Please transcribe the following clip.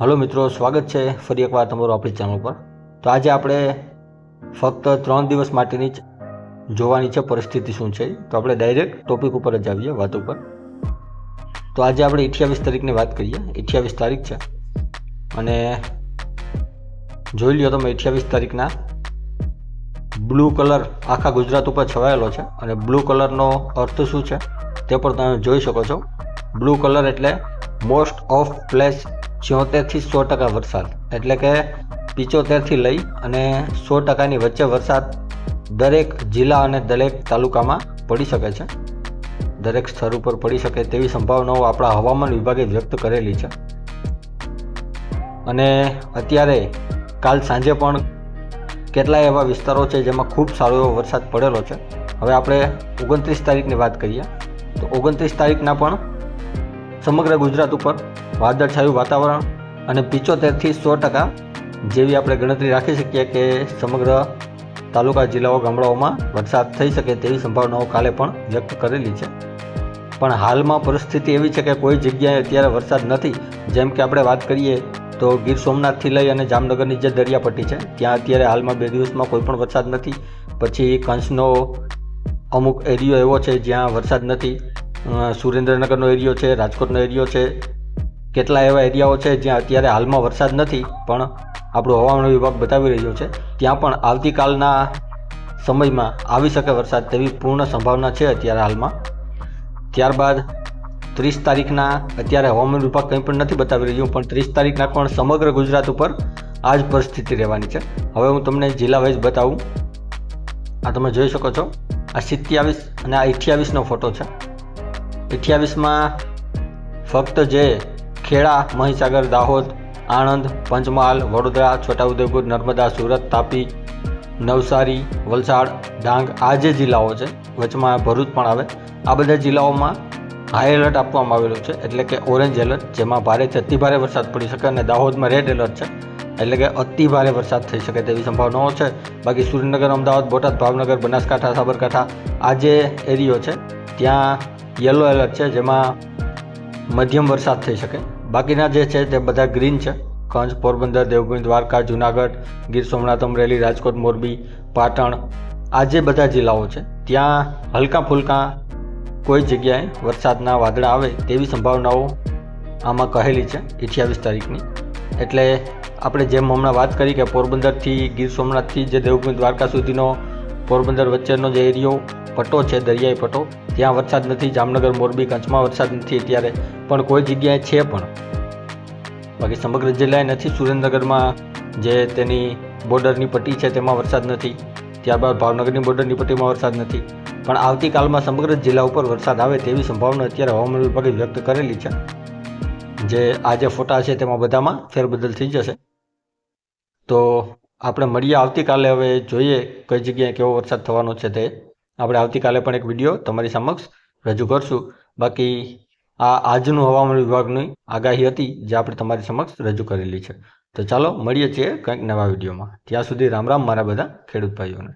Hello મિત્રો, સ્વાગત છે ફરી એકવાર તમારું આપણી ચેનલ પર. તો આજે આપણે ફક્ત ત્રણ દિવસ માટેની જોવાની છે પરિસ્થિતિ શું છે તો આપણે ડાયરેક્ટ ટોપિક ઉપર જ આવીએ વાત ઉપર. તો આજે આપણે અઠ્યાવીસ તારીખની વાત કરીએ. અઠ્યાવીસ તારીખ છે. અને જોઈ લ્યો તમે, અઠ્યાવીસ તારીખના બ્લુ કલર આખા ગુજરાત ઉપર છવાયેલો છે. અને બ્લુ કલરનો અર્થ શું છે તે પણ તમે જોઈ શકો છો. બ્લુ કલર એટલે મોસ્ટ ઓફ પ્લેસ છ્યોતેરથી સો ટકા વરસાદ. એટલે કે પિચોતેરથી લઈ અને સો ટકાની વચ્ચે વરસાદ દરેક જિલ્લા અને દરેક તાલુકામાં પડી શકે છે. દરેક સ્થળ ઉપર પડી શકે તેવી સંભાવનાઓ આપણા હવામાન વિભાગે વ્યક્ત કરેલી છે. અને અત્યારે કાલ સાંજે પણ કેટલાય એવા વિસ્તારો છે જેમાં ખૂબ સારો એવો વરસાદ પડેલો છે. હવે આપણે ઓગણત્રીસ તારીખની વાત કરીએ. તો ઓગણત્રીસ તારીખના પણ સમગ્ર ગુજરાત ઉપર વાદળછાયું વાતાવરણ અને પિચોતેરથી સો ટકા જેવી આપણે ગણતરી રાખી શકીએ કે સમગ્ર તાલુકા, જિલ્લાઓ, ગામડાઓમાં વરસાદ થઈ શકે તેવી સંભાવનાઓ કાલે પણ વ્યક્ત કરેલી છે. પણ હાલમાં પરિસ્થિતિ એવી છે કે કોઈ જગ્યાએ અત્યારે વરસાદ નથી. જેમ કે આપણે વાત કરીએ તો ગીર સોમનાથથી લઈ અને જામનગરની જે દરિયાપટ્ટી છે, ત્યાં અત્યારે હાલમાં બે દિવસમાં કોઈ પણ વરસાદ નથી. પછી કંસનો અમુક એરિયો એવો છે જ્યાં વરસાદ નથી. સુરેન્દ્રનગરનો એરિયો છે, રાજકોટનો એરિયો છે. કેટલા એવા એરિયાઓ છે જ્યાં અત્યારે હાલમાં વરસાદ નથી, પણ આપણો હવામાન વિભાગ બતાવી રહ્યો છે. ત્યાં પણ આવતીકાલના સમયમાં આવી શકે વરસાદ તેવી પૂર્ણ સંભાવના છે અત્યારે હાલમાં. ત્યારબાદ ત્રીસ તારીખના અત્યારે હવામાન વિભાગ કંઈ પણ નથી બતાવી રહ્યું, પણ ત્રીસ તારીખના પણ સમગ્ર ગુજરાત ઉપર આ જ પરિસ્થિતિ રહેવાની છે. હવે હું તમને જિલ્લા વાઇઝ બતાવું. આ તમે જોઈ શકો છો. આ સિત્યાવીસ અને આ અઠ્યાવીસનો ફોટો છે. અઠ્યાવીસમાં ફક્ત જે ખેડા, મહીસાગર, દાહોદ, આણંદ, પંચમહાલ, વડોદરા, છોટાઉદેપુર, નર્મદા, સુરત, તાપી, નવસારી, વલસાડ, ડાંગ આ જે જિલ્લાઓ છે, વચમાં ભરૂચ પણ આવે. આ બધા જિલ્લાઓમાં હાઈ એલર્ટ આપવામાં આવેલું છે, એટલે કે ઓરેન્જ એલર્ટ જેમાં ભારેથી અતિ ભારે વરસાદ પડી શકે અને દાહોદમાં રેડ એલર્ટ છે, એટલે કે અતિ ભારે વરસાદ થઈ શકે તેવી સંભાવનાઓ છે. બાકી સુરેન્દ્રનગર, અમદાવાદ, બોટાદ, ભાવનગર, બનાસકાંઠા, સાબરકાંઠા આ જે એરિયો છે, ત્યાં યલો એલર્ટ છે, જેમાં મધ્યમ વરસાદ થઈ શકે. બાકીના જે છે તે બધા ગ્રીન છે. કંચ પોરબંદર, દેવભૂમિ, દ્વારકા, જુનાગઢ, ગીર સોમનાથ અમરેલી રાજકોટ, મોરબી, પાટણ, આ જે બધા જિલ્લાઓ છે, ત્યાં હલકા ફુલકા કોઈ જગ્યાએ વરસાદના વાદળા આવે તેવી સંભાવનાઓ આમાં કહેલી છે અઠ્યાવીસ તારીખની. એટલે આપણે જેમ હમણાં વાત કરી કે પોરબંદરથી, ગીર સોમનાથથી, જે દેવભૂમિ, દ્વારકા સુધીનો પોરબંદર વચ્ચેનો જે એરિયો પટ્ટો છે, દરિયાઈ પટ્ટો, ત્યાં વરસાદ નથી, જામનગર, મોરબી કચ્છમાં વરસાદ નથી અત્યારે, પણ કોઈ જગ્યાએ છે પણ. બાકી સમગ્ર જિલ્લાએ નથી, સુરેન્દ્રનગરમાં જે તેની બોર્ડરની પટ્ટી છે તેમાં વરસાદ નથી, ત્યારબાદ ભાવનગરની બોર્ડરની પટ્ટીમાં વરસાદ નથી. પણ આવતીકાલમાં સમગ્ર જિલ્લા ઉપર વરસાદ આવે તેવી સંભાવના અત્યારે હવામાન વિભાગે વ્યક્ત કરેલી છે. જે આજે ફોટા છે તેમાં બધામાં ફેરબદલ થઈ જશે. તો આપણે મળીએ આવતીકાલે હવે જોઈએ કઈ જગ્યાએ કેવો વરસાદ થવાનો છે તે. આપણે આવતીકાલે પણ એક વીડિયો તમારી સમક્ષ રજૂ કરશું. બાકી આ આજનું હવામાન વિભાગની આગાહી હતી જે આપણે તમારી સમક્ષ રજૂ કરેલી છે. તો ચાલો મળીએ છીએ કંઈક નવા વિડીયોમાં. ત્યાં સુધી રામ રામ, મારા બધા ખેડૂત ભાઈઓને.